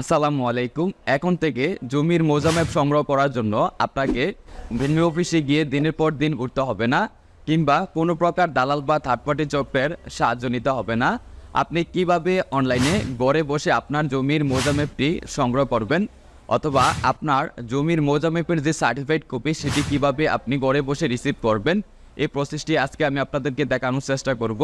আসসালামু আলাইকুম। এখন থেকে জমির মৌজা ম্যাপ সংগ্রহ করার জন্য আপনাকে ভেন্যু অফিসে গিয়ে দিনের পর দিন ঘুরতে হবে না, কিংবা কোনো প্রকার দালাল বা থার্ড পার্টি চক্রের সাহায্য নিতে হবে না। আপনি কীভাবে অনলাইনে ঘরে বসে আপনার জমির মৌজা ম্যাপটি সংগ্রহ করবেন, অথবা আপনার জমির মৌজা ম্যাপের যে সার্টিফাইড কপি সেটি কীভাবে আপনি ঘরে বসে রিসিভ করবেন, এই প্রসেসটি আজকে আমি আপনাদেরকে দেখানোর চেষ্টা করব।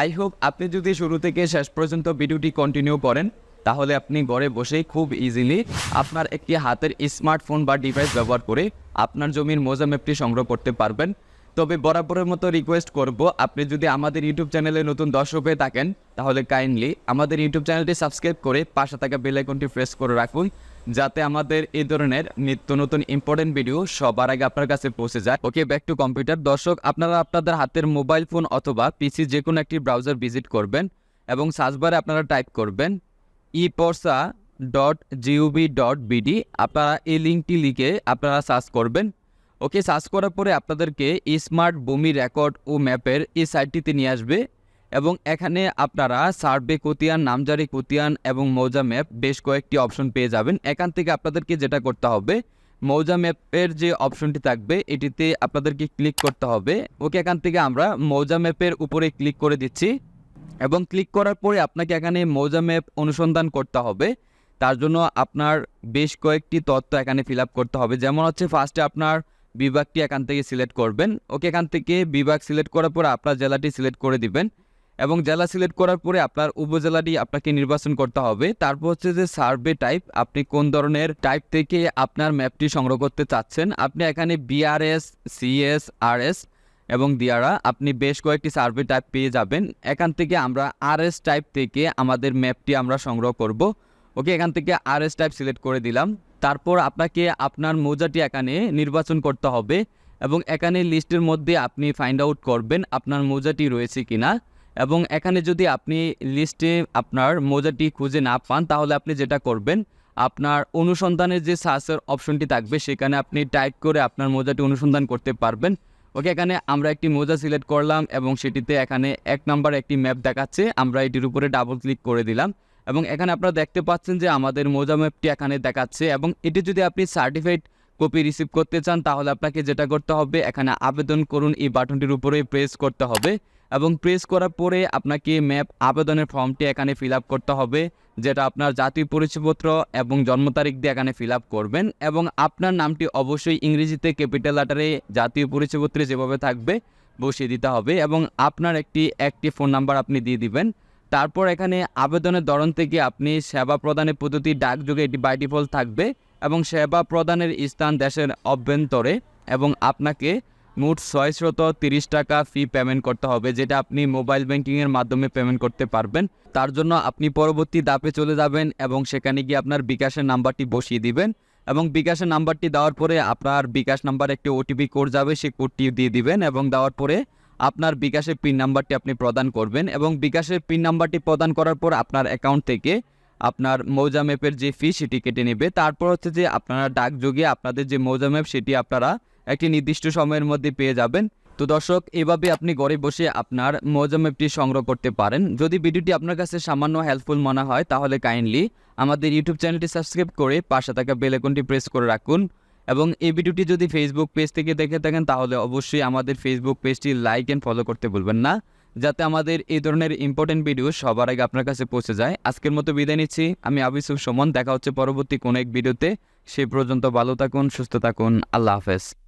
আই হোপ আপনি যদি শুরু থেকে শেষ পর্যন্ত ভিডিওটি কন্টিনিউ করেন তাহলে আপনি ঘরে বসেই খুব ইজিলি আপনার একটি হাতের স্মার্টফোন বা ডিভাইস ব্যবহার করে আপনার জমির মোজা ম্যাপটি সংগ্রহ করতে পারবেন। তবে বরাবরের মতো রিকোয়েস্ট করব, আপনি যদি আমাদের ইউটিউব চ্যানেলে নতুন দর্শক হয়ে থাকেন, তাহলে কাইন্ডলি আমাদের ইউটিউব চ্যানেলটি সাবস্ক্রাইব করে পাশে থাকা বেল আইকনটি প্রেস করে রাখুন, যাতে আমাদের এই ধরনের নিত্য নতুন ইম্পর্টেন্ট ভিডিও সবার আগে আপনার কাছে পৌঁছে যায়। ওকে ব্যাক টু কম্পিউটার দর্শক, আপনারা আপনাদের হাতের মোবাইল ফোন অথবা পিসি যে কোনো একটি ব্রাউজার ভিজিট করবেন এবং সার্চবারে আপনারা টাইপ করবেন। Eporcha dot gov dot BD আপনারা এই লিঙ্কটি লিখে আপনারা সার্চ করবেন। ওকে, সার্চ করার পরে আপনাদেরকে স্মার্ট ভূমি রেকর্ড ও ম্যাপের এই সাইটটিতে নিয়ে আসবে এবং এখানে আপনারা সার্ভে কোতিয়ান, নামজারি কোতিয়ান এবং মৌজা ম্যাপ বেশ কয়েকটি অপশন পেয়ে যাবেন। এখান থেকে আপনাদেরকে যেটা করতে হবে, মৌজা ম্যাপের যে অপশনটি থাকবে, এটিতে আপনাদেরকে ক্লিক করতে হবে। ওকে, এখান থেকে আমরা মৌজা ম্যাপের উপরে ক্লিক করে দিচ্ছি। এবং ক্লিক করার পরে আপনাকে এখানে মৌজা ম্যাপ অনুসন্ধান করতে হবে। তার জন্য আপনার বেশ কয়েকটি তথ্য এখানে ফিল করতে হবে। যেমন হচ্ছে ফার্স্টে আপনার বিভাগটি এখান থেকে সিলেক্ট করবেন। ওকে, এখান থেকে বিভাগ সিলেক্ট করার পরে আপনার জেলাটি সিলেক্ট করে দিবেন। এবং জেলা সিলেক্ট করার পরে আপনার উপজেলাটি আপনাকে নির্বাচন করতে হবে। তারপর হচ্ছে যে সার্ভে টাইপ আপনি কোন ধরনের টাইপ থেকে আপনার ম্যাপটি সংগ্রহ করতে চাচ্ছেন। আপনি এখানে বিআরএস সিএস আরএস এবং দিয়ারা, আপনি বেশ কয়েকটি সার্ভে টাইপ পেয়ে যাবেন। এখান থেকে আমরা আরএস টাইপ থেকে আমাদের ম্যাপটি আমরা সংগ্রহ করব। ওকে, এখান থেকে আরএস টাইপ সিলেক্ট করে দিলাম। তারপর আপনাকে আপনার মৌজাটি এখানে নির্বাচন করতে হবে এবং এখানে লিস্টের মধ্যে আপনি ফাইন্ড আউট করবেন আপনার মৌজাটি রয়েছে কিনা। এবং এখানে যদি আপনি লিস্টে আপনার মৌজাটি খুঁজে না পান, তাহলে আপনি যেটা করবেন, আপনার অনুসন্ধানের যে সার্চের অপশনটি থাকবে, সেখানে আপনি টাইপ করে আপনার মৌজাটি অনুসন্ধান করতে পারবেন। ওকে, এখানে আমরা একটি মোজা সিলেক্ট করলাম এবং সেটিতে এখানে এক নাম্বার একটি ম্যাপ দেখাচ্ছে। আমরা এটির উপরে ডাবল ক্লিক করে দিলাম এবং এখানে আপনারা দেখতে পাচ্ছেন যে আমাদের মোজা ম্যাপটি এখানে দেখাচ্ছে এবং এটি যদি আপনি সার্টিফাইড কপি রিসিভ করতে চান, তাহলে আপনাকে যেটা করতে হবে, এখানে আবেদন করুন, এই বাটনটির উপরে প্রেস করতে হবে। এবং প্রেস করার পরে আপনাকে ম্যাপ আবেদনের ফর্মটি এখানে ফিল করতে হবে, যেটা আপনার জাতীয় পরিচয়পত্র এবং জন্ম তারিখ দিয়ে এখানে ফিল করবেন এবং আপনার নামটি অবশ্যই ইংরেজিতে ক্যাপিটাল লেটারে জাতীয় পরিচয়পত্রে যেভাবে থাকবে বসিয়ে দিতে হবে এবং আপনার একটি একটি ফোন নাম্বার আপনি দিয়ে দিবেন। তারপর এখানে আবেদনের ধরন থেকে আপনি সেবা প্রদানের পদ্ধতি ডাকযোগে এটি বাই থাকবে এবং সেবা প্রদানের স্থান দেশের অভ্যন্তরে এবং আপনাকে মোট ছয়শত তিরিশ টাকা ফি পেমেন্ট করতে হবে, যেটা আপনি মোবাইল ব্যাংকিংয়ের মাধ্যমে পেমেন্ট করতে পারবেন। তার জন্য আপনি পরবর্তী দাপে চলে যাবেন এবং সেখানে গিয়ে আপনার বিকাশের নাম্বারটি বসিয়ে দিবেন এবং বিকাশের নাম্বারটি দেওয়ার পরে আপনার বিকাশ নাম্বার একটি ওটিপি কোড যাবে, সেই কোডটি দিয়ে দিবেন এবং দেওয়ার পরে আপনার বিকাশের পিন নাম্বারটি আপনি প্রদান করবেন এবং বিকাশের পিন নাম্বারটি প্রদান করার পর আপনার অ্যাকাউন্ট থেকে আপনার মৌজা ম্যাপের যে ফি সেটি কেটে নেবে। তারপর হচ্ছে যে আপনারা ডাক ডাকযোগে আপনাদের যে মৌজা ম্যাপ সেটি আপনারা একটি নির্দিষ্ট সময়ের মধ্যে পেয়ে যাবেন। তো দর্শক, এভাবে আপনি ঘরে বসে আপনার মৌজা ম্যাপটি সংগ্রহ করতে পারেন। যদি ভিডিওটি আপনার কাছে সামান্য হেল্পফুল মনে হয়, তাহলে কাইন্ডলি আমাদের ইউটিউব চ্যানেলটি সাবস্ক্রাইব করে পাশে থাকা বেল আইকনটি প্রেস করে রাখুন। এবং এই ভিডিওটি যদি ফেসবুক পেজ থেকে দেখে থাকেন, তাহলে অবশ্যই আমাদের ফেসবুক পেজটি লাইক অ্যান্ড ফলো করতে ভুলবেন না। যাতে আমাদের এই ধরনের ইম্পর্টেন্ট ভিডিও সবার আগে আপনার কাছে পৌঁছে যায়। আজকের মতো বিদায় নিচ্ছি। আমি আবিসুফ সুমন। দেখা হচ্ছে পরবর্তী কোনো এক ভিডিওতে সেই পর্যন্ত ভালো থাকুন, সুস্থ থাকুন। আল্লাহ হাফেজ।